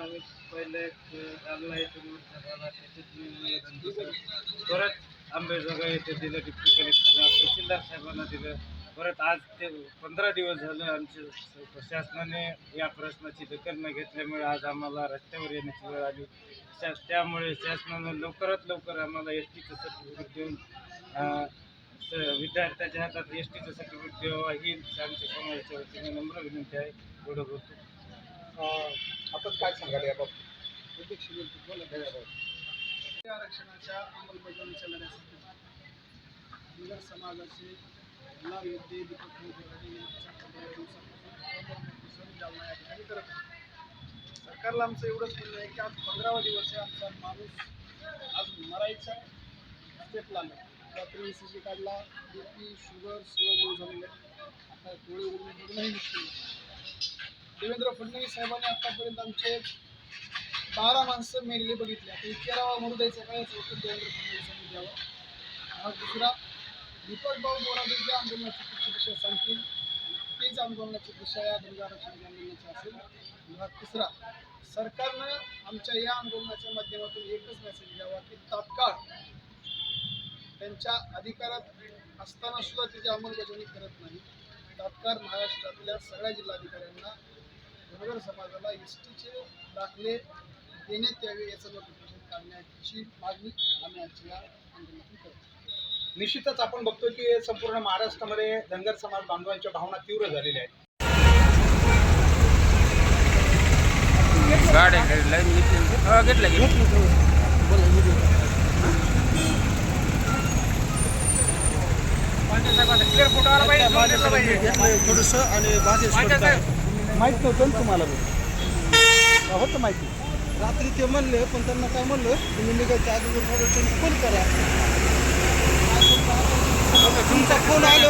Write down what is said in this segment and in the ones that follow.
आम्ही पहिले एक परत आंबेजोगाई येथे दिलं डिप्टी कलेक्टरला तहसीलदार साहेबांना दिलं परत आज ते पंधरा दिवस झालं आमचे प्रशासनाने शासनाने या प्रश्नाची दखल न घेतल्यामुळे आज आम्हाला रस्त्यावर येण्याची वेळ आली शा त्यामुळे शासनानं लवकरात लवकर आम्हाला एस टीचं सर्टिफिकेट देऊन स- विद्यार्थ्याच्या हातात एस टीचं सर्टिफिकेट द्यावं ही आमच्या समाजाच्या वतीने नम्र विनंती आहे एवढं बोलतो आपण काय सांगाल याबाबत आरक्षणाच्या अंमलबजावणीच्या लढ्यासाठी नगर समाजाचे लाभ योद्धे दीपक मोहोळ जालना या ठिकाणी करत आहे सरकारला आमचं एवढंच म्हणणं आहे की आज पंधरावा दिवस आहे आमचा माणूस आज मरायचा स्टेप लागला रात्री सी काढला बी पी शुगर सगळं लो झालेलं आहे. आता डोळे उघडून नाही देवेंद्र फडणवीस साहेबांनी आतापर्यंत आमचे बारा माणसं मेलेले बघितले. आता तेरावा मरू द्यायचं काय याचं उत्तर देवेंद्र फडणवीसांनी द्यावं. हा दुसरा. दीपक भाऊ बोराडे जे आंदोलनाची पुढची दिशा सांगतील. तीच आंदोलनाची दिशा या धनगर आरक्षणाच्या आंदोलनाची असेल. हा तिसरा. सरकारनं आमच्या या आंदोलनाच्या माध्यमातून एकच मेसेज द्यावा की तात्काळ त्यांच्या अधिकारात असताना सुद्धा त्याची अंमलबजावणी करत नाही. तात्काळ महाराष्ट्रातल्या सगळ्या जिल्हाधिकाऱ्यांना धनगर समाजाला एस टीचे दाखले देण्यात यावे याचं नोटिफिकेशन काढण्याची मागणी आम्ही आजच्या आंदोलनातून करतो निश्चितच आपण बघतोय की संपूर्ण महाराष्ट्रामध्ये धनगर समाज बांधवांच्या भावना तीव्र झालेल्या आहेत. गाड्या थोडंसं आणि माहीत नव्हतं ना तुम्हाला होतं माहिती? रात्री ते म्हणले पण त्यांना काय म्हणलं तुम्ही निघायच्या अगोदर थोडं फोन करा. तुमचा फोन आलो.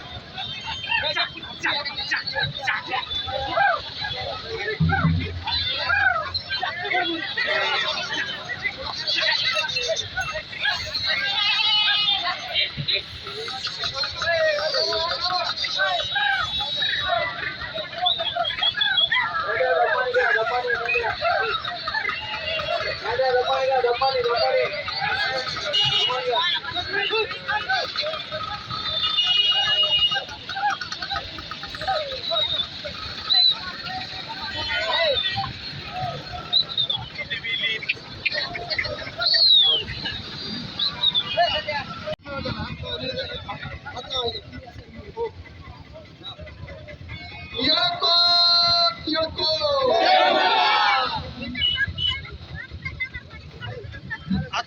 下下下下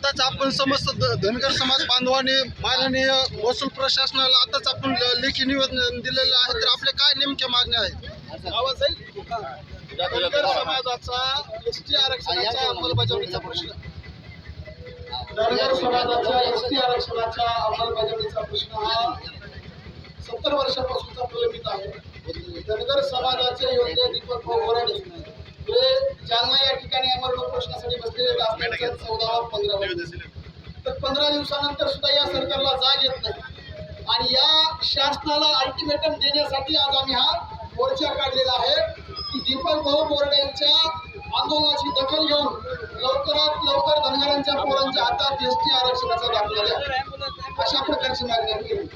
आताच आपण समस्त धनगर समाज बांधवाने माननीय महसूल प्रशासनाला आताच आपण लेखी निवेदन दिलेलं आहे. तर आपले काय नेमक्या मागण्या आहेत? आवाज आहे धनगर समाजाचा एस टी आरक्षणाच्या अंमलबजावणीचा प्रश्न. धनगर समाजाच्या एस टी आरक्षणाच्या अंमलबजावणीचा प्रश्न हा सत्तर वर्षापासूनचा प्रलंबित आहे. धनगर समाजाचे योग्य दीपक भाऊ हे जालना या ठिकाणी अमरलोक प्रश्नासाठी बसलेले त्यांचा चौदावा पंधरावा. दिवस. तर पंधरा दिवसानंतर सुद्धा या सरकारला जाग येत नाही. आणि या शासनाला अल्टिमेटम देण्यासाठी आज आम्ही हा मोर्चा काढलेला आहे की दीपक भाऊ बोर्डे यांच्या आंदोलनाची दखल घेऊन लवकरात लवकर धनगरांच्या पोरांच्या हातात एस टी आरक्षणाचा दाखला द्या. अशा प्रकारची मागणी केली.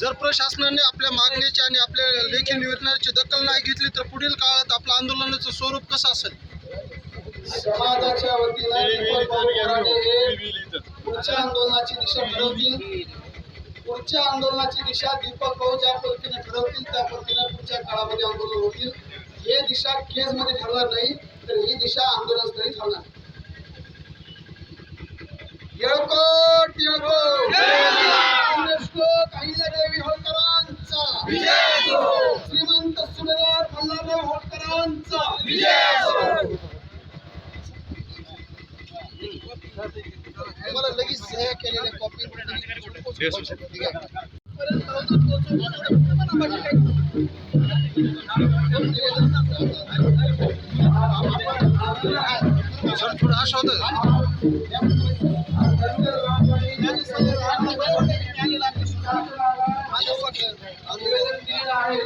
जर प्रशासनाने आपल्या मागणीची आणि आपल्या लेखी निवेदनाची दखल नाही घेतली तर पुढील काळात आपलं आंदोलनाचं स्वरूप कसं असेल? समाजाच्या वतीनं पुढच्या आंदोलनाची दिशा ठरवतील. पुढच्या आंदोलनाची दिशा दीपक भाऊ ज्या पद्धतीने ठरवतील त्या पद्धतीने पुढच्या काळामध्ये आंदोलन होतील. हे दिशा केजमध्ये ठरणार नाही तर ही दिशा आंदोलनस्थळी ठरणार. येळकोट येळकोट! श्रीमंत सुभेदार मल्हारराव होळकरांचा मला लगेच सह्या केलेल्या कॉपी थोडं असं होतं आता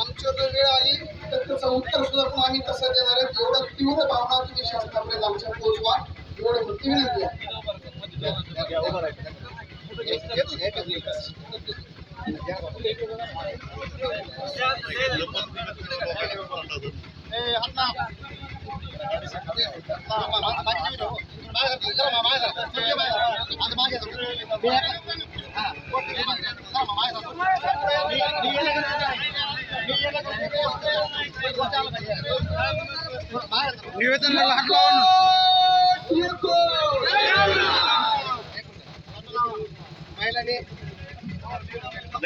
आमच्यावर जर वेळ आली तर त्याचं उत्तर सुद्धा पण आम्ही तसं देणार आहे एवढं तीव्र भावना तुम्ही शासनापर्यंत आमच्या पोहोचवा एवढं विनंती आहे निवेदनाला हात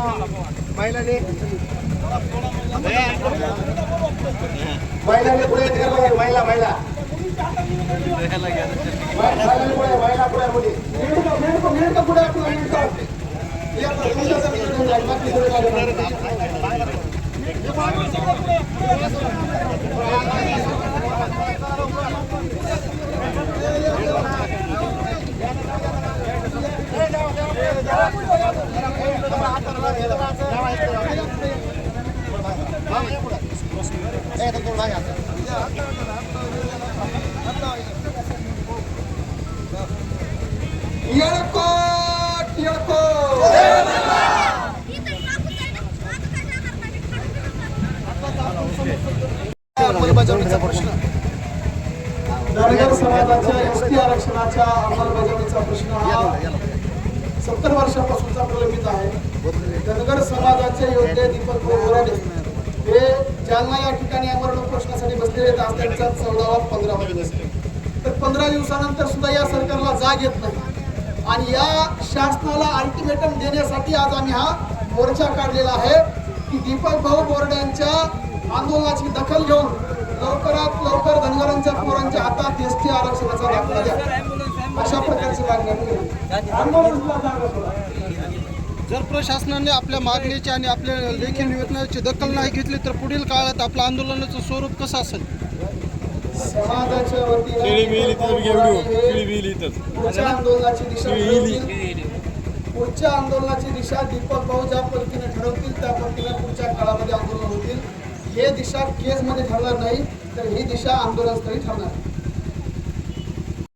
महिलाने महिलांनी पुढे येते का बघा, महिला महिला पुढे महिला पुढे पुढे मिनिटं, पुढे, पुढे, मिनिटं. अंमलबजावणीचा धनगर समाजाच्या एस टी आरक्षणाच्या अंमलबजावणीचा प्रश्न हा सत्तर वर्षापासूनचा प्रलंबित आहे धनगर समाजाचे योद्धे दीपक बोराडे जालना या ठिकाणी अमरण उपोषणासाठी बसलेले आहेत आज त्यांचा चौदावा पंधरावा दिवस आहे. तर पंधरा दिवसानंतर सुद्धा या सरकारला जाग येत नाही. आणि या शासनाला अल्टिमेटम देण्यासाठी आज आम्ही हा मोर्चा काढलेला आहे की दीपक भाऊ बोर्ड्यांच्या आंदोलनाची दखल घेऊन लवकरात लवकर धनगरांच्या पोरांच्या हातात एस टी आरक्षणाचा दाखला द्या. अशा प्रकारची मागणी आम्ही केली. आंदोलनाला जागा सोडा. जर प्रशासनाने आपल्या मागणीची आणि आपल्या लेखी निवेदनाची दखल नाही घेतली तर पुढील काळात आपलं आंदोलनाचं स्वरूप कसं असेल? पुढच्या आंदोलनाची दिशा ठरवतील. पुढच्या आंदोलनाची दिशा दीपक भाऊ ज्या पद्धतीने ठरवतील त्या पद्धतीने पुढच्या काळामध्ये आंदोलन होतील. हे दिशा केजमध्ये ठरणार नाही तर ही दिशा आंदोलनस्थळी ठरणार.